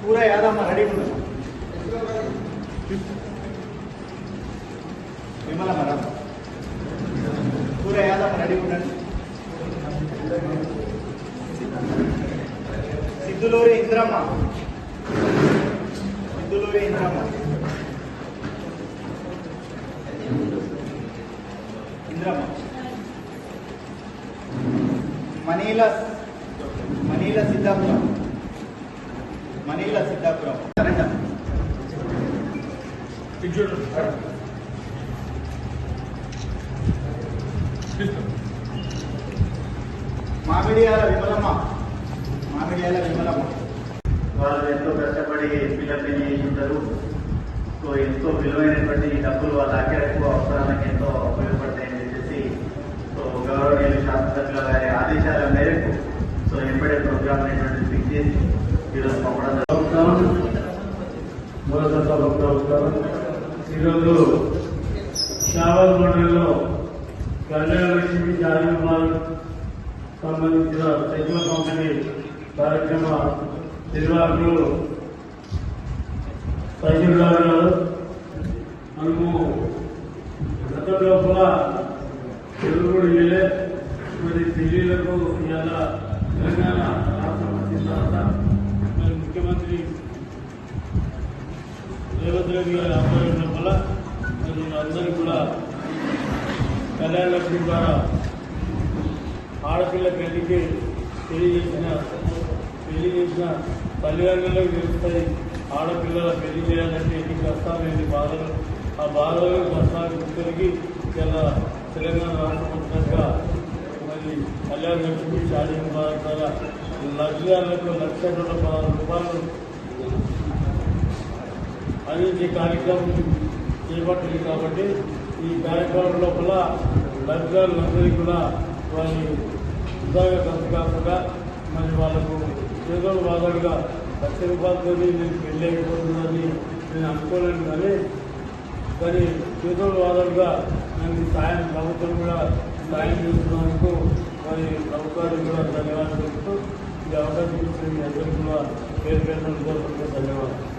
पूरा याद हम रेडी विमला मैडम पूरा याद हम रेडी सिद्धुलूरी इंद्रम्मा ఇంద్రమ్మ సిద్ధులూరి ఇంద్రమ్మ మనీల మనీల సిద్ధాపురం. మనీల సిద్ధాపురం మామిడియాల విమలమ్మ. మామిడియాల విమలమ్మ. వాళ్ళు ఎంతో కష్టపడి పిల్లల్ని చేయించారు సో ఎంతో విలువైనటువంటి డబ్బులు వాళ్ళ ఆఖరకు అవసరాలకు ఎంతో ఉపయోగపడతాయని చెప్పేసి సో గౌరవనీయులు శాస్త్రజ్ఞుల గారి ఆదేశాల మేరకు సో ఎంబడే ప్రోగ్రామ్ అనేటువంటి ఫిక్స్ చేసి ఈరోజు పంపడం ఈరోజు షావల్ మండలిలో కళ్యాణ లక్ష్మి జాతీయ సంబంధించిన చెక్కుల పంపిణీ కార్యక్రమ నిర్వాహకులు తహసీల్దార్ గారు మనము గత లోపల తెలుగు కూడా ఇయ్యలే. మరి ఢిల్లీలకు ఇవాళ తెలంగాణ రాష్ట్రం వచ్చిన తర్వాత మరి ముఖ్యమంత్రి రేవంత్ రెడ్డి గారి ఆధ్వర్యం వల్ల మరి అందరూ కూడా కళ్యాణ లక్ష్మి ద్వారా ఆడపిల్ల పెళ్ళికి తెలియజేసిన చేసిన పెళ్ళి చేసిన తల్లిదండ్రులకు తెలుస్తాయి. ఆడపిల్లల పెళ్ళి చేయాలంటే ఎన్ని కష్టాలు ఎన్ని బాధలు. ఆ బాధలు కష్టాలు గుర్తులకి ఇలా తెలంగాణ రాష్ట్రంగా మరి కళ్యాణ లక్ష్మి షాదీ ముబారక్ ద్వారా లక్షలకు లక్ష నూట పదహారు రూపాయలు అందించే కార్యక్రమం చేపట్టింది కాబట్టి ఈ కార్యక్రమం లోపల లబ్ధిదారులందరికీ కూడా వారి ఉద్యోగ కాకుండా మరి వాళ్ళకు ఏదో బాధలుగా లక్ష రూపాయలతో నేను పెళ్ళి నేను అనుకోలేను కానీ కానీ ఏదో బాధలుగా నేను సాయం ప్రభుత్వం కూడా సాయం చేస్తున్నందుకు మరి ప్రభుత్వానికి కూడా ధన్యవాదాలు చెప్తూ ఈ అవకాశం ఇచ్చిన మీ అందరికీ కూడా పేరు పేరు ధన్యవాదాలు.